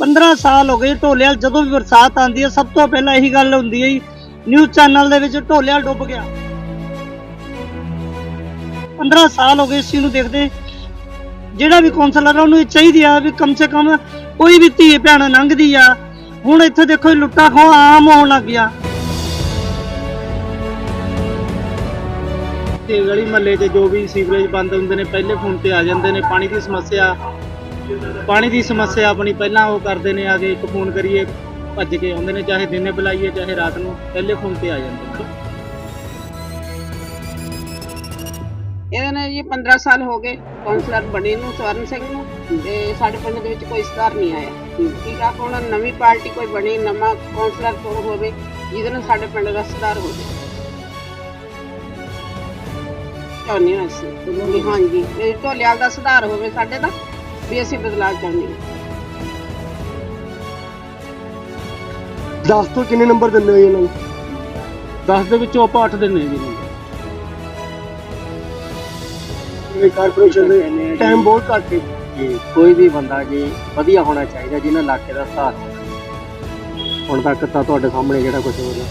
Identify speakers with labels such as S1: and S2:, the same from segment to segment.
S1: 15 ਸਾਲ ਹੋ ਗਏ ਢੋਲੇਵਾਲ ਜਦੋਂ ਵੀ ਬਰਸਾਤ ਆਉਂਦੀ ਹੈ, ਸਭ ਤੋਂ ਪਹਿਲਾਂ ਇਹੀ ਗੱਲ ਹੁੰਦੀ ਹੈ ਨਿਊਜ਼ ਚੈਨਲ ਦੇ ਵਿੱਚ ਢੋਲੇਵਾਲ ਡੁੱਬ ਗਿਆ। 15 ਸਾਲ ਹੋ ਗਏ ਇਸ ਨੂੰ ਦੇਖਦੇ ਜਿਹੜਾ ਵੀ ਕੌਂਸਲਰ ਆ, ਉਹਨੂੰ ਇਹ ਚਾਹੀਦੀ ਆ ਵੀ ਕਮ ਸੇ ਕਮ ਕੋਈ ਵੀ ਧੀ ਭੈਣ ਲੰਘਦੀ ਆ, ਹੁਣ ਇੱਥੇ ਦੇਖੋ ਲੁੱਟਾ ਖੋਹ ਆਮ ਹੋਣ ਲੱਗ ਗਿਆ
S2: ਤੇ ਗਲੀ ਮਹੱਲੇ 'ਚ ਜੋ ਵੀ ਸੀਵਰੇਜ ਬੰਦ ਹੁੰਦੇ ਨੇ, ਪਹਿਲੇ ਫੋਨ ਤੇ ਆ ਜਾਂਦੇ ਨੇ, ਪਾਣੀ ਦੀ ਸਮੱਸਿਆ ਪਾਣੀ ਦੀ ਸਮੱਸਿਆ ਆਪਣੀ ਪਹਿਲਾਂ ਉਹ ਕਰਦੇ ਨੇ, ਆ ਕੇ ਇੱਕ ਫੋਨ ਕਰੀਏ, ਭੱਜ ਕੇ ਆਉਂਦੇ ਨੇ, ਚਾਹੇ ਦਿਨੇ ਬੁਲਾਈਏ, ਚਾਹੇ ਰਾਤ ਨੂੰ, ਪਹਿਲੇ ਫੋਨ ਤੇ ਆ ਜਾਂਦੇ ਨੇ।
S3: ਇਹਦੇ ਨਾਲ ਜੀ 15 ਸਾਲ ਹੋ ਗਏ ਕਾਉਂਸਲਰ ਬਣੇ ਨੂੰ, ਸਵਰਨ ਸਿੰਘ ਨੂੰ, ਤੇ ਸਾਡੇ ਪਿੰਡ ਦੇ ਵਿੱਚ ਕੋਈ ਸੁਧਾਰ ਨਹੀਂ ਆਇਆ। ਠੀਕ ਆ, ਹੁਣ ਨਵੀਂ ਪਾਰਟੀ ਕੋਈ ਬਣੀ, ਨਵਾਂ ਕਾਉਂਸਲਰ ਚੋਣ ਹੋਵੇ, ਜਿਹਦੇ ਨਾਲ ਸਾਡੇ ਪਿੰਡ ਦਾ ਸੁਧਾਰ ਹੋ ਜਾਵੇ। ਚਾਹੁੰਦੇ ਹਾਂ ਅਸੀਂ ਹਾਂਜੀ ਵੀ ਢੋਲਿਆਲ ਦਾ ਸੁਧਾਰ ਹੋਵੇ ਸਾਡੇ ਦਾ ਵੀ ਅਸੀਂ ਬਦਲਾਅ ਚਾਹੁੰਦੇ ਹਾਂ।
S4: 10 ਤੋਂ ਕਿੰਨੇ ਨੰਬਰ ਦਿੰਦੇ ਹੋ ਇਹਨਾਂ ਨੂੰ?
S2: 10 ਦੇ ਵਿੱਚੋਂ ਆਪਾਂ 8 ਦਿੰਦੇ ਜੀ
S4: ਜਿਵੇਂ ਕਾਰਪੋਰੇਸ਼ਨ ਦੇ? ਟਾਈਮ ਬਹੁਤ ਘੱਟ ਹੈ।
S5: ਜੀ ਕੋਈ ਵੀ ਬੰਦਾ ਜੀ ਵਧੀਆ ਹੋਣਾ ਚਾਹੀਦਾ ਜਿਹਨਾਂ ਇਲਾਕੇ ਦਾ ਸੁਧਾਰ ਹੋਣਾ ਹੁਣ ਤੱਕ ਤਾਂ ਤੁਹਾਡੇ ਸਾਹਮਣੇ ਜਿਹੜਾ ਕੁਝ ਹੋ ਰਿਹਾ।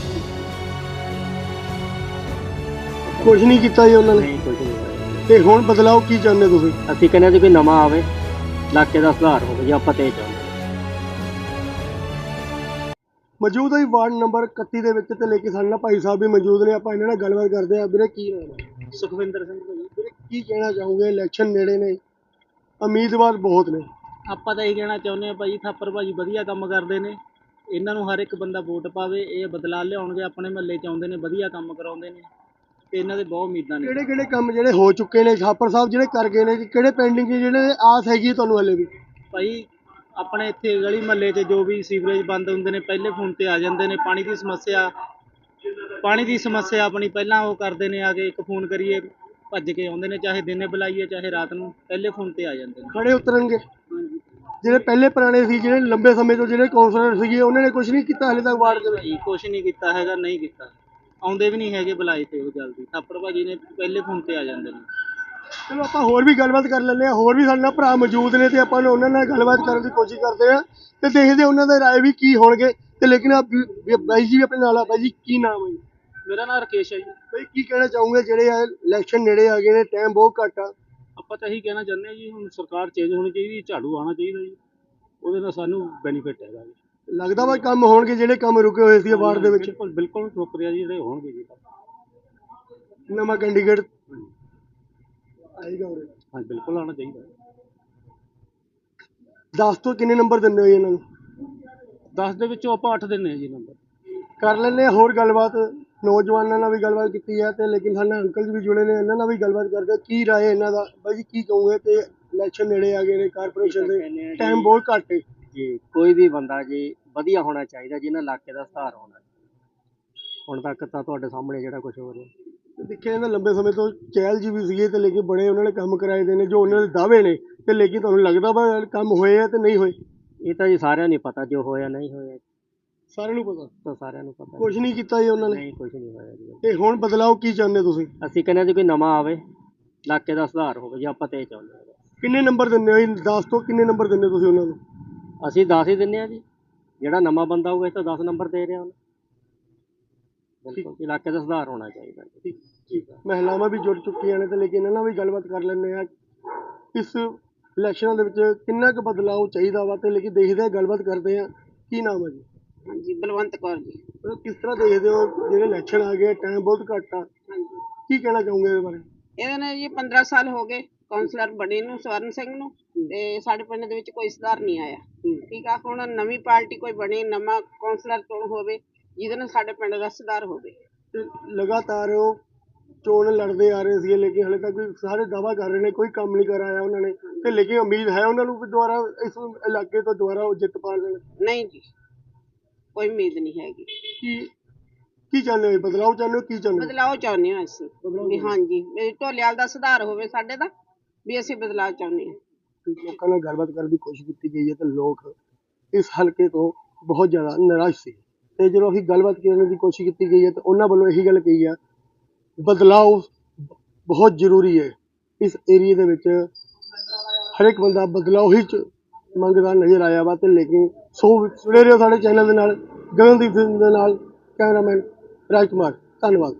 S4: ਕੁਝ ਨਹੀਂ ਕੀਤਾ ਜੀ ਉਹਨਾਂ ਨੇ।
S5: ਨਹੀਂ ਕੁਝ ਨਹੀਂ ਹੋਇਆ।
S4: ਤੇ ਹੁਣ ਬਦਲਾਓ ਕੀ ਚਾਹੁੰਦੇ ਤੁਸੀਂ?
S5: ਅਸੀਂ ਕਹਿੰਦੇ ਹਾਂ ਜੀ ਕੋਈ ਨਵਾਂ ਆਵੇ। ਇਲਾਕੇ ਦਾ ਸੁਧਾਰ ਹੋਵੇ ਜੀ ਆਪਾਂ ਤੇ ਇਹ ਚਾਹੁੰਦੇ।
S4: ਮੌਜੂਦ ਹੈ ਵਾਰਡ ਨੰਬਰ 31 ਦੇ ਵਿੱਚ ਤੇ ਲੈ ਕੇ ਸਾਡੇ ਨਾਲ ਭਾਈ ਸਾਹਿਬ ਵੀ ਮੌਜੂਦ ਨੇ ਆਪਾਂ ਇਹਨਾਂ ਨਾਲ ਗੱਲਬਾਤ ਕਰਦੇ ਆ ਵੀਰੇ ਕੀ ਨਾਮ ਹੈ?
S2: ਸੁਖਵਿੰਦਰ ਸਿੰਘ ਭਾਜੀ
S4: ਵੀਰੇ ਕੀ ਕਹਿਣਾ ਚਾਹੋਗੇ? ਇਲੈਕਸ਼ਨ ਨੇੜੇ ਨੇ। ਉਮੀਦਵਾਰ ਬਹੁਤ ਨੇ।
S2: ਆਪਾਂ ਤਾਂ ਇਹ ਕਹਿਣਾ ਚਾਹੁੰਦੇ ਆ ਭਾਜੀ ਥਾਪਰ ਭਾਜੀ ਵਧੀਆ ਕੰਮ ਕਰਦੇ ਨੇ। ਇਹਨਾਂ ਨੂੰ ਹਰ ਇੱਕ ਬੰਦਾ ਵੋਟ ਪਾਵੇ ਇਹ ਬਦਲਾਅ ਲਿਆਉਣਗੇ ਆਪਣੇ ਮਹੱਲੇ 'ਚ ਆਉਂਦੇ ਨੇ ਵਧੀਆ ਕੰਮ ਕਰਾਉਂਦੇ ਨੇ। ਤੇ ਇਹਨਾਂ ਦੇ ਬਹੁਤ ਉਮੀਦਾਂ ਨੇ।
S4: ਕਿਹੜੇ ਕਿਹੜੇ ਕੰਮ ਜਿਹੜੇ ਹੋ ਚੁੱਕੇ ਨੇ ਛਾਪਰ ਸਾਹਿਬ ਜਿਹੜੇ ਕਰ ਗਏ ਨੇ ਜੀ ਕਿਹੜੇ ਪੈਂਡਿੰਗ ਨੇ ਜਿਹੜੇ ਆਸ ਹੈਗੀ ਹੈ ਤੁਹਾਨੂੰ ਹਲੇ ਵੀ?
S2: ਭਾਈ ਆਪਣੇ ਇੱਥੇ ਗਲੀ ਮਹੱਲੇ 'ਚ ਜੋ ਵੀ ਸੀਵਰੇਜ ਬੰਦ ਹੁੰਦੇ ਨੇ ਪਹਿਲੇ ਫੋਨ ਤੇ ਆ ਜਾਂਦੇ ਨੇ ਪਾਣੀ ਦੀ ਸਮੱਸਿਆ ਪਾਣੀ ਦੀ ਸਮੱਸਿਆ ਆਪਣੀ ਪਹਿਲਾਂ ਉਹ ਕਰਦੇ ਨੇ ਆ ਕੇ ਇੱਕ ਫੋਨ ਕਰੀਏ ਭੱਜ ਕੇ ਆਉਂਦੇ ਨੇ ਚਾਹੇ ਦਿਨੇ ਬੁਲਾਈਏ ਚਾਹੇ ਰਾਤ ਨੂੰ ਪਹਿਲੇ ਫੋਨ ਤੇ ਆ ਜਾਂਦੇ ਨੇ।
S4: ਖੜੇ ਉਤਰਨਗੇ? ਜਿਹੜੇ ਪਹਿਲੇ ਪੁਰਾਣੇ ਸੀ ਜਿਹੜੇ ਲੰਬੇ ਸਮੇਂ ਤੋਂ ਜਿਹੜੇ ਕਾਉਂਸਲਰ ਸੀਗੇ ਉਹਨਾਂ ਨੇ ਕੁਝ ਨਹੀਂ ਕੀਤਾ ਹਲੇ ਤੱਕ ਵਾਰਡ ਦੇ ਵਿੱਚ?
S2: ਭਾਈ ਕੁਛ ਨਹੀਂ ਕੀਤਾ ਹੈਗਾ ਨਹੀਂ ਕੀਤਾ। ਆਉਂਦੇ ਵੀ ਨਹੀਂ ਹੈਗੇ ਬੁਲਾਏ ਤੇ ਉਹ ਜਲਦੀ। ਥਾਪੜ ਭਾਜੀ ਨੇ ਪਹਿਲੇ ਫੋਨ ਤੇ ਆ ਜਾਂਦੇ ਨੇ।
S4: ਚਲੋ ਆਪਾਂ ਹੋਰ ਵੀ ਗੱਲਬਾਤ ਕਰ ਲੈਂਦੇ ਆ ਹੋਰ ਵੀ ਸਾਡੇ ਨਾਲ ਭਰਾ ਮੌਜੂਦ ਨੇ ਤੇ ਆਪਾਂ ਨੂੰ ਉਹਨਾਂ ਨਾਲ ਗੱਲਬਾਤ ਕਰਨ ਦੀ ਕੋਸ਼ਿਸ਼ ਕਰਦੇ ਆ ਤੇ ਦੇਖਦੇ ਉਹਨਾਂ ਦੇ ਰਾਏ ਵੀ ਕੀ ਹੋਣਗੇ। ਤੇ ਲੇਕਿਨ ਆ ਬਾਈ ਜੀ ਵੀ ਆਪਣੇ ਨਾਲ ਆ। ਬਾਈ ਜੀ ਕੀ ਨਾਮ ਹੈ ਜੀ?
S2: ਮੇਰਾ ਨਾਮ ਰਕੇਸ਼ ਹੈ ਜੀ।
S4: ਬਾਈ ਕੀ ਕਹਿਣਾ ਚਾਹੋਗੇ? ਜਿਹੜੇ ਆ ਇਲੈਕਸ਼ਨ ਨੇੜੇ ਆ ਗਏ ਨੇ ਟਾਈਮ ਬਹੁਤ ਘੱਟ ਆ।
S2: ਆਪਾਂ ਤਾਂ ਇਹੀ ਕਹਿਣਾ ਚਾਹੁੰਦੇ ਹਾਂ ਜੀ ਹੁਣ ਸਰਕਾਰ ਚੇਂਜ ਹੋਣੀ ਚਾਹੀਦੀ ਝਾੜੂ ਆਉਣਾ ਚਾਹੀਦਾ ਜੀ। ਉਹਦੇ ਨਾਲ ਸਾਨੂੰ ਬੈਨੀਫਿਟ ਹੈਗਾ ਜੀ।
S4: ਲੱਗਦਾ ਵਾ ਕੰਮ ਹੋਣਗੇ ਜਿਹੜੇ ਕੰਮ ਰੁਕੇ ਹੋਏ ਸੀ ਵਾਰਡ ਦੇ ਵਿੱਚ।
S2: ਬਿਲਕੁਲ ਬਿਲਕੁਲ ਰੁਕ ਰਿਹਾ ਜੀ ਜਿਹੜੇ ਹੋਣਗੇ ਜੀ।
S4: ਨਵਾਂ ਕੈਂਡੀਡੇਟ ਆਏਗਾ ਉਰੇ।
S2: ਹਾਂ ਬਿਲਕੁਲ ਆਉਣਾ ਚਾਹੀਦਾ।
S4: 10 ਤੋਂ ਕਿੰਨੇ ਨੰਬਰ ਦਿੰਦੇ ਹੋ ਜੀ ਇਹਨਾਂ ਨੂੰ?
S2: 10 ਦੇ ਵਿੱਚੋਂ ਆਪਾਂ 8 ਦਿੰਦੇ ਹਾਂ ਜੀ ਨੰਬਰ।
S4: ਕਰ ਲੈਂਦੇ ਹਾਂ ਹੋਰ ਗੱਲਬਾਤ। ਨੌਜਵਾਨਾਂ ਨਾਲ ਵੀ ਗੱਲਬਾਤ ਕੀਤੀ ਹੈ ਤੇ ਲੇਕਿਨ ਸਾਡੇ ਅੰਕਲ ਜੀ ਵੀ ਜੁੜੇ ਨੇ ਇਹਨਾਂ ਨਾਲ ਵੀ ਗੱਲਬਾਤ ਕਰਦੇ ਹਾਂ। ਕੀ ਰਾਏ ਇਹਨਾਂ ਦਾ? ਬਾਈ ਜੀ ਕੀ ਕਹੋਗੇ ਤੇ ਇਲੈਕਸ਼ਨ ਨੇੜੇ ਆ ਗਏ ਨੇ ਕਾਰਪੋਰੇਸ਼ਨ ਦੇ। ਟਾਈਮ ਬਹੁਤ ਘੱਟ ਹੈ।
S5: ਜੀ ਕੋਈ ਵੀ ਬੰਦਾ ਜੀ ਵਧੀਆ ਹੋਣਾ ਚਾਹੀਦਾ ਜਿਹਨਾਂ ਇਲਾਕੇ ਦਾ ਸੁਧਾਰ ਹੋਣਾ ਹੁਣ ਤੱਕ ਤਾਂ ਤੁਹਾਡੇ ਸਾਹਮਣੇ ਜਿਹੜਾ ਕੁਝ ਹੋ ਰਿਹਾ।
S4: ਦੇਖਿਆ ਜਾਂਦਾ ਲੰਬੇ ਸਮੇਂ ਤੋਂ ਚਹਿਲ ਜੀ ਵੀ ਸੀਗੇ ਤੇ ਲੇਕਿਨ ਬੜੇ ਉਹਨਾਂ ਨੇ ਕੰਮ ਕਰਾਏ ਦੇ ਨੇ ਜੋ ਉਹਨਾਂ ਦੇ ਦਾਅਵੇ ਨੇ ਤੇ ਲੇਕਿਨ ਤੁਹਾਨੂੰ ਲੱਗਦਾ ਵਾ ਕੰਮ ਹੋਏ ਆ ਤੇ ਨਹੀਂ ਹੋਏ?
S5: ਇਹ ਤਾਂ ਜੀ ਸਾਰਿਆਂ ਨੂੰ ਹੀ ਪਤਾ ਜੋ ਹੋਇਆ ਨਹੀਂ ਹੋਇਆ।
S4: ਸਾਰਿਆਂ ਨੂੰ ਪਤਾ?
S5: ਤਾਂ ਸਾਰਿਆਂ ਨੂੰ ਪਤਾ।
S4: ਕੁਝ ਨਹੀਂ ਕੀਤਾ ਜੀ ਉਹਨਾਂ ਨੇ?
S5: ਨਹੀਂ ਕੁਝ ਨਹੀਂ ਹੋਇਆ ਜੀ।
S4: ਤੇ ਹੁਣ ਬਦਲਾਓ ਕੀ ਚਾਹੁੰਦੇ ਤੁਸੀਂ?
S5: ਅਸੀਂ ਕਹਿੰਦੇ ਹਾਂ ਜੀ ਕੋਈ ਨਵਾਂ ਆਵੇ ਇਲਾਕੇ ਦਾ ਸੁਧਾਰ ਹੋਵੇ ਜੀ ਆਪਾਂ ਤੇ ਇਹ ਚਾਹੁੰਦੇ ਹਾਂ।
S4: ਕਿੰਨੇ ਨੰਬਰ ਦਿੰਦੇ ਹੋ ਜੀ? 10 ਤੋਂ ਕਿੰਨੇ ਨੰਬਰ ਦਿੰਦੇ ਹੋ ਤੁਸੀਂ ਉਹਨਾਂ ਨੂੰ?
S5: ਅਸੀਂ 10 ਹੀ ਦਿੰਦੇ ਆ ਜੀ। ਜਿਹੜਾ ਨਵਾਂ ਬੰਦਾ ਹੋਊਗਾ ਇਹ ਤਾਂ 10 ਨੰਬਰ ਦੇ ਰਿਹਾ ਉਹਨੂੰ। ਬਿਲਕੁਲ। ਇਲਾਕੇ ਦਾ ਸੁਧਾਰ ਹੋਣਾ ਚਾਹੀਦਾ ਜੀ।
S4: ਠੀਕ ਹੈ ਮਹਿਲਾਵਾਂ ਵੀ ਜੁੜ ਚੁੱਕੀਆਂ ਨੇ ਤੇ ਲੇਕਿਨ ਇਹਨਾਂ ਨਾਲ ਵੀ ਗੱਲਬਾਤ ਕਰ ਲੈਂਦੇ ਆ ਇਸ ਇਲੈਕਸ਼ਨਾਂ ਦੇ ਵਿੱਚ ਕਿੰਨਾ ਕੁ ਬਦਲਾਅ ਚਾਹੀਦਾ ਵਾ ਤੇ ਲੇਕਿਨ ਦੇਖਦੇ ਆ ਗੱਲਬਾਤ ਕਰਦੇ ਆ ਕੀ ਨਾਮ ਹੈ ਜੀ?
S3: ਹਾਂਜੀ ਬਲਵੰਤ ਕੌਰ ਜੀ।
S4: ਮਤਲਬ ਕਿਸ ਤਰ੍ਹਾਂ ਦੇਖਦੇ ਹੋ ਜਿਹੜੇ ਇਲੈਕਸ਼ਨ ਆ ਗਏ ਟਾਈਮ ਬਹੁਤ ਘੱਟ ਆ।
S3: ਹਾਂਜੀ।
S4: ਕੀ ਕਹਿਣਾ ਚਾਹੋਗੇ ਇਹਦੇ ਬਾਰੇ?
S3: ਇਹਦੇ ਨਾਲ ਜੀ 15 ਸਾਲ ਹੋ ਗਏ। ਕਾਉਂਸਲਰ ਬਣੇ ਨੂੰ ਸਵਰਨ ਸਿੰਘ ਨੂੰ ਤੇ ਸਾਡੇ ਪਿੰਡ ਦੇ ਵਿੱਚ ਕੋਈ ਸੁਧਾਰ ਨਹੀਂ ਆਇਆ। ਠੀਕ ਆ ਹੁਣ ਨਵੀਂ ਪਾਰਟੀ ਕੋਈ ਬਣੀ ਨਵਾਂ ਕਾਉਂਸਲਰ ਚੋਣ ਹੋਵੇ ਜਿਹਦੇ ਨਾਲ ਸਾਡੇ ਪਿੰਡ ਦਾ ਸੁਧਾਰ ਹੋਵੇ।
S4: ਲਗਾਤਾਰ ਉਹ ਚੋਣ ਲੜਦੇ ਆ ਰਹੇ ਸੀ ਲੇਕਿਨ ਹਲੇ ਤੱਕ ਵੀ ਸਾਰੇ ਦਾਵਾ ਕਰ ਰਹੇ ਨੇ ਕੋਈ ਕੰਮ ਨਹੀਂ ਕਰਾਇਆ ਉਹਨਾਂ ਨੇ। ਤੇ ਲੇਕਿਨ ਉਮੀਦ ਹੈ ਉਹਨਾਂ ਨੂੰ ਕਿ ਦੁਬਾਰਾ ਇਸ ਇਲਾਕੇ ਤੋਂ ਦੁਬਾਰਾ ਉਹ ਜਿੱਤ ਪਾ ਲੈਣ।
S3: ਨਹੀਂ ਜੀ ਕੋਈ ਉਮੀਦ ਨਹੀਂ ਹੈਗੀ।
S4: ਕੀ ਕੀ ਚਾਹੁੰਦੇ ਹੋ ਬਦਲਾਅ ਚਾਹੁੰਦੇ ਹੋ ਕੀ ਚਾਹੁੰਦੇ ਹੋ?
S3: ਬਦਲਾਅ ਚਾਹੁੰਦੇ ਹਾਂ ਅਸੀਂ। ਵੀ ਹਾਂਜੀ ਵੀ ਢੋਲਿਆਲ ਦਾ ਸੁਧਾਰ ਹੋਵੇ ਸਾਡੇ ਦਾ ਵੀ ਅਸੀਂ ਬਦਲਾਅ ਚਾਹੁੰਦੇ ਹਾਂ।
S4: ਲੋਕਾਂ ਨਾਲ ਗੱਲਬਾਤ ਕਰਨ ਦੀ ਕੋਸ਼ਿਸ਼ ਕੀਤੀ ਗਈ ਹੈ ਤੇ ਲੋਕ ਇਸ ਹਲਕੇ ਤੋਂ ਬਹੁਤ ਜ਼ਿਆਦਾ ਨਿਰਾਸ਼ ਸੀ। ਤੇ ਜਦੋਂ ਅਸੀਂ ਗੱਲਬਾਤ ਕਰਨ ਦੀ ਕੋਸ਼ਿਸ਼ ਕੀਤੀ ਗਈ ਹੈ ਤਾਂ ਉਹਨਾਂ ਵੱਲੋਂ ਇਹੀ ਗੱਲ ਕਹੀ ਆ, ਬਦਲਾਅ ਬਹੁਤ ਜ਼ਰੂਰੀ ਹੈ। ਇਸ ਏਰੀਏ ਦੇ ਵਿੱਚ ਹਰ ਇੱਕ ਬੰਦਾ ਬਦਲਾਅ ਹੀ ਚ- ਮੰਗਦਾ ਨਜ਼ਰ ਆਇਆ ਵਾ ਤੇ ਲੇਕਿਨ ਸੋ ਜੁੜੇ ਰਹੋ ਸਾਡੇ ਚੈਨਲ ਦੇ ਨਾਲ, ਗਗਨਦੀਪ ਸਿੰਘ ਦੇ ਨਾਲ, ਕੈਮਰਾਮੈਨ ਰਾਜ ਕੁਮਾਰ ਧੰਨਵਾਦ।